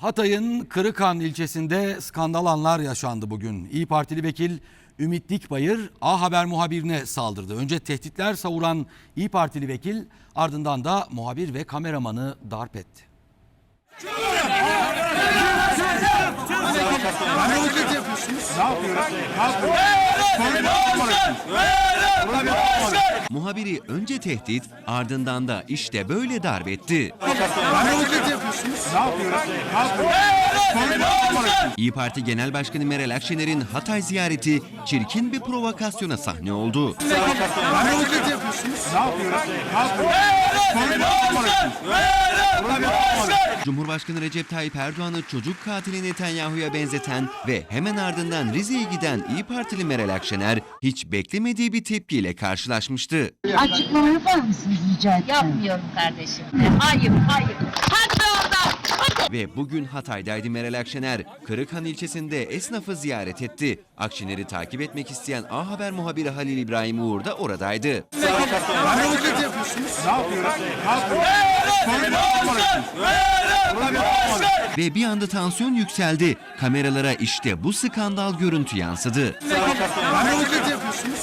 Hatay'ın Kırıkhan ilçesinde skandal anlar yaşandı bugün. İyi Partili vekil Ümit Dikbayır A Haber muhabirine saldırdı. Önce tehditler savuran İyi Partili vekil ardından da muhabir ve kameramanı darp etti. Hareket yapıyorsunuz. Ne yapıyoruz? Ne yapıyoruz? Sonra ne yapıyorsunuz? Muhabiri önce tehdit ardından da işte böyle darbetti. Hareket yapıyorsunuz. Ne yapıyoruz? Ne yapıyoruz? Sonra ne yapıyoruz? İyi Parti Genel Başkanı Meral Akşener'in Hatay ziyareti çirkin bir provokasyona sahne oldu. Hareket yapıyorsunuz. Ne yapıyoruz? Ne yapıyoruz? Sonra ne yapıyoruz? Cumhurbaşkanı Recep Tayyip Erdoğan'ı çocuk katili Netanyahu'ya benzeten ve hemen ardından Rize'ye giden İyi Partili Meral Akşener hiç beklemediği bir tepkiyle karşılaşmıştı. Açıklama yapar mısınız rica etsem? Yapmıyorum kardeşim. Hayır, hayır. Hadi oradan. Hadi. Ve bugün Hatay'daydı Meral Akşener. Kırıkhan ilçesinde esnafı ziyaret etti. Akşener'i takip etmek isteyen A Haber muhabiri Halil İbrahim Uğur da oradaydı. Hareket yapıyorsunuz. Ne yapıyoruz? Ne yapıyoruz? Sonra ne yapıyoruz? Ve bir anda tansiyon yükseldi. Kameralara işte bu skandal görüntü yansıdı. Hareket yapıyorsunuz.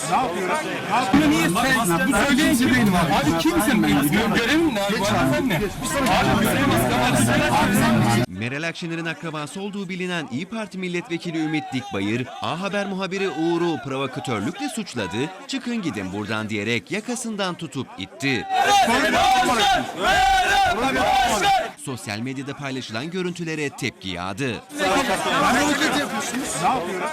Ne Meral Akşener'in akrabası olduğu bilinen İyi Parti milletvekili Ümit Dikbayır, A Haber muhabiri Uğur'u provokatörlükle suçladı. Çıkın gidin buradan diyerek yakasından tutup itti. Sonra ne yapıyoruz? Sosyal medyada paylaşılan görüntülere tepki yağdı. Yapıyorsunuz. Ne yapıyoruz?